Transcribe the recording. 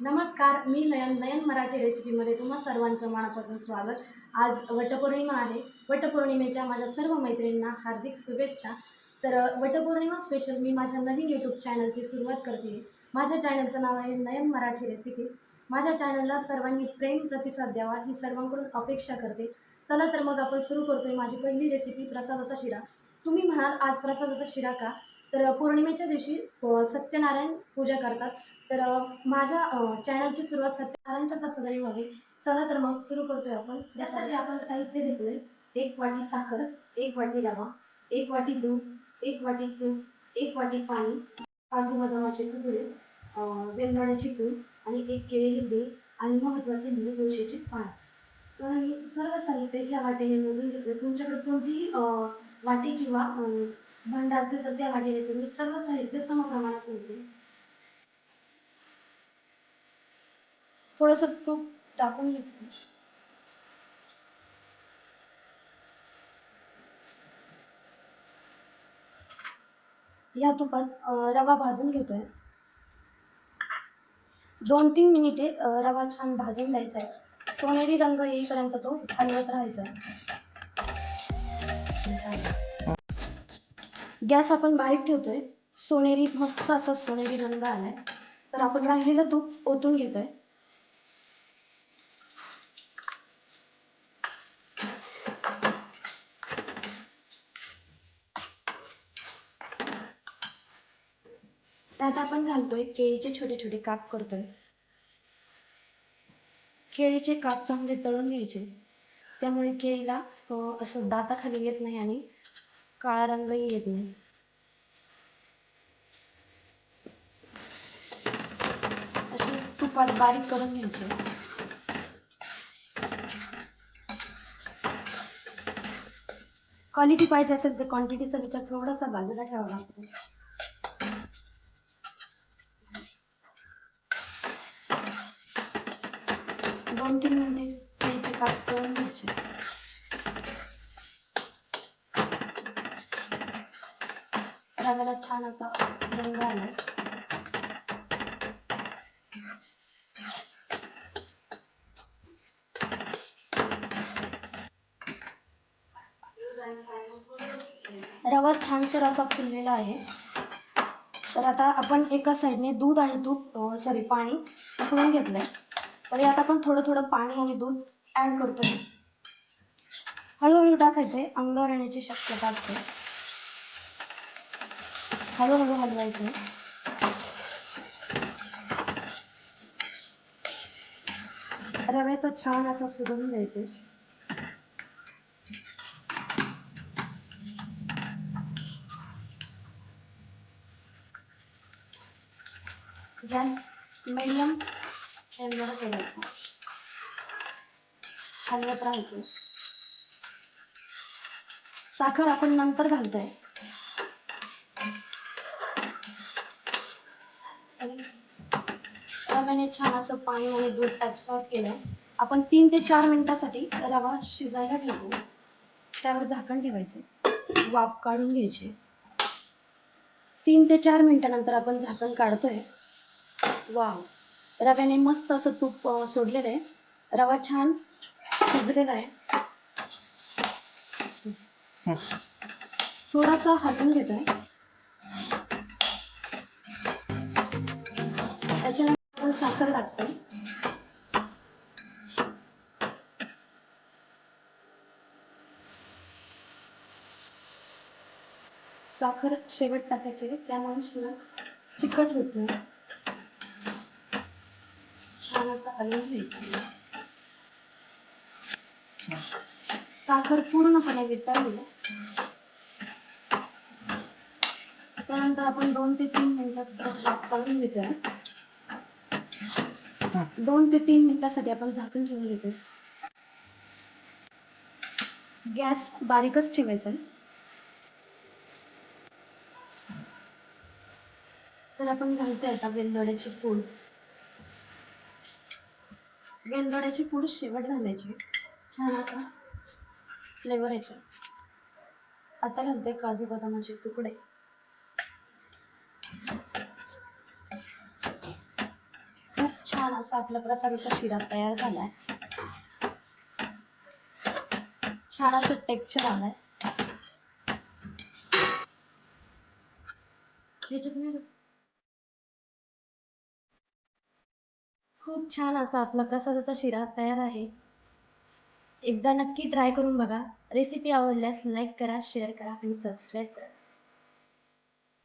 नमस्कार मी नयन नयन मराठी रेसिपीमध्ये तुम्हा सर्वांचं मनापासून स्वागत. आज वटपौर्णिमा आहे. वटपौर्णिमेच्या माझ्या सर्व मैत्रिणींना हार्दिक शुभेच्छा. तर वटपौर्णिमा स्पेशल मी माझ्या नवीन यूट्यूब चॅनलची सुरुवात करते. माझ्या चॅनलचं नाव आहे नयन मराठी रेसिपी. माझ्या चॅनलला सर्वांनी प्रेम प्रतिसाद द्यावा ही सर्वांकडून अपेक्षा करते. चला तर मग आपण सुरू करतोय माझी पहिली रेसिपी प्रसादाचा शिरा. तुम्ही म्हणाल आज प्रसादाचा शिरा का? तर पौर्णिमेच्या दिवशी सत्यनारायण पूजा करतात. तर माझ्या चॅनलची सुरुवात सत्यनारायणच्या प्रसादाने व्हावी. चला तर मग सुरू करतोय आपण. त्यासाठी आपण साहित्य घेतोय एक वाटी साखर एक वाटी रवा एक वाटी दूध एक वाटी तूप एक वाटी पाणी काजू बदामाचे तुकडे अ, वेलदोड्याची आणि एक केळी दे आणि महत्त्वाचे म्हणजे तुळशीचे पान. तर मी सर्व साहित्य ह्या वाटेने मोजून घेतले तुमच्याकडे कोणतीही वाटी किंवा भांड असेल तर त्या वाटेने तुम्ही सर्व साहित्य समप्रमाणात ठेवते थोडंसं तूप टाकून घेते या तुपात रवा भाजून घेतोय. दोन तीन मिनिटे रवा छान भाजून द्यायचा आहे. सोनेरी रंग येईपर्यंत तो हलवत राहायचा आहे. गॅस आपण बारीक ठेवतोय. सोनेरी मस्त असा सोनेरी रंग आलाय. तर आपण राहिलेलं तूप ओतून घेतोय. त्यात आपण घालतोय केळीचे छोटे छोटे काप करतोय. केळीचे काप चांगले तळून घ्यायचे. त्यामुळे केळीला असं दाताखाली येत नाही आणि काळा रंगही येत. नाही असे तुपात बारीक करून घ्यायचे. क्वालिटी पाहिजे असेल तर क्वांटिटीचा विचार थोडासा बाजूला ठेवावा लागतो. दोन तीन मिनिटे त्याचे काप करून घ्यायचे. रव्याला छान असा रंग आलाय. रवा छानसर असा फुललेला आहे. तर आता आपण एका साईडने दूध आणि दूध सॉरी पाणी उकळून घेतलंय. तर यात आपण थोडं थोडं पाणी आणि दूध ॲड करतोय. हळूहळू टाकायचंय अंगावर येण्याची शक्यता असते. हळूहळू हलवायचं रव्याचा छान असा सुगंध येते गॅस मिडियम फ्लेमवर ठेवायचा हलवत राहायचं साखर आपण नंतर घालतोय आणि रव्याने छान असं पाणी आणि दूध ॲब्सॉर्ब केलंय आपण तीन ते चार मिनिटासाठी रवा शिजायला ठेवतो. त्यावर झाकण ठेवायचे. वाफ काढून घ्यायची. तीन ते चार मिनिटानंतर आपण झाकण काढतोय. वाव. रव्याने मस्त असं तूप सोडलेलं आहे. रवा छान शिजलेला आहे. थोडासा हलवून घेतोय. साखर टाकते. साखर शेवट टाकायची त्यामुळे शिरा चिकट होत नाही छान असा हलवून घ्यायचं. साखर पूर्णपणे वितळली. त्यानंतर आपण दोन ते तीन मिनिटात काढून घेतोय. दोन ते तीन मिनिटासाठी आपण झाकून ठेवून घेतोय. गॅस बारीकच ठेवायचा आहे. तर आपण घालतोय आता वेलदोड्याची पूड. वेलदोड्याची पूड शेवट घालायची. छान असा फ्लेवर येतो. आता घालते काजू बदामाचे तुकडे खूप छान असा आपला प्रसादाचा शिरा तयार झालाय. छान असं टेक्चर आलाय. खूप छान असा आपला प्रसादाचा शिरा तयार आहे. एकदा नक्की ट्राय करून बघा. रेसिपी आवडल्यास लाईक करा शेअर करा आणि सबस्क्राईब करा.